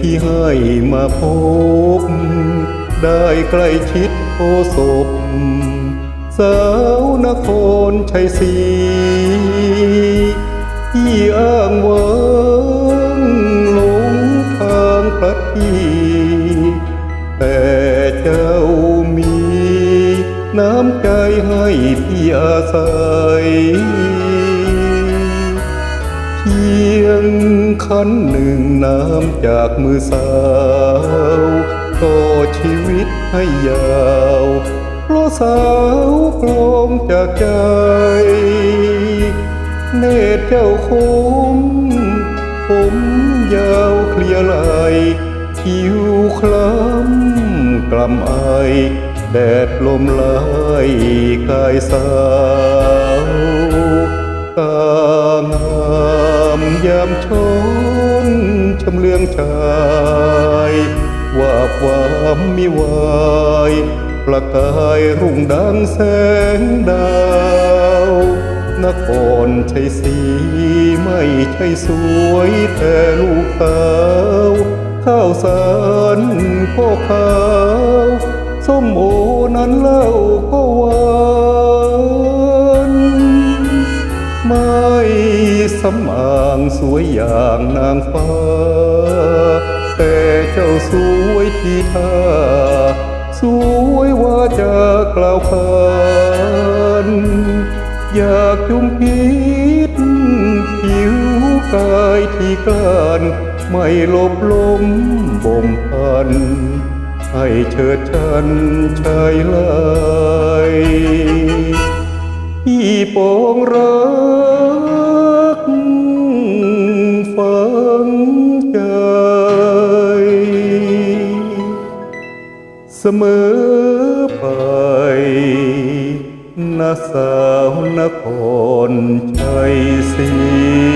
ที่ให้มาพบ ได้ใกล้ชิดโอศพสาวนครชัยศรีที่อ้างว้างหลงทางพลัดที่แต่เจ้ามีน้ำใจให้พี่อาศัย พียงคันหนึ่งน้ำจากมือสาวก็ชีวิตให้ยาวเพราะสาวกลมจากใจ เนตรเจ้าคมผมยาวเคลียร์ไหลคิ้วคล้ำกลำไอแดดลมไล่กายสา ชำเลืองชายว่าความมิวายประกายรุ่งดังแสงดาว นครชัยศรีไม่ใช่สวยแต่ลูกสาวข้าวสารก็ขาวส้มโอนั้นเล่าก็ สำอางสวยอย่างนางฟ้า แต่เจ้าสวยที่ท่าสวยว่าจะกล่าวขานอยากจุมพิษผิวกายที่กลานไม่หลบลมบ่มพัน ให้เชิดชันชายลายพี่ปองรัก มอไป นะสาวนครชัยศรี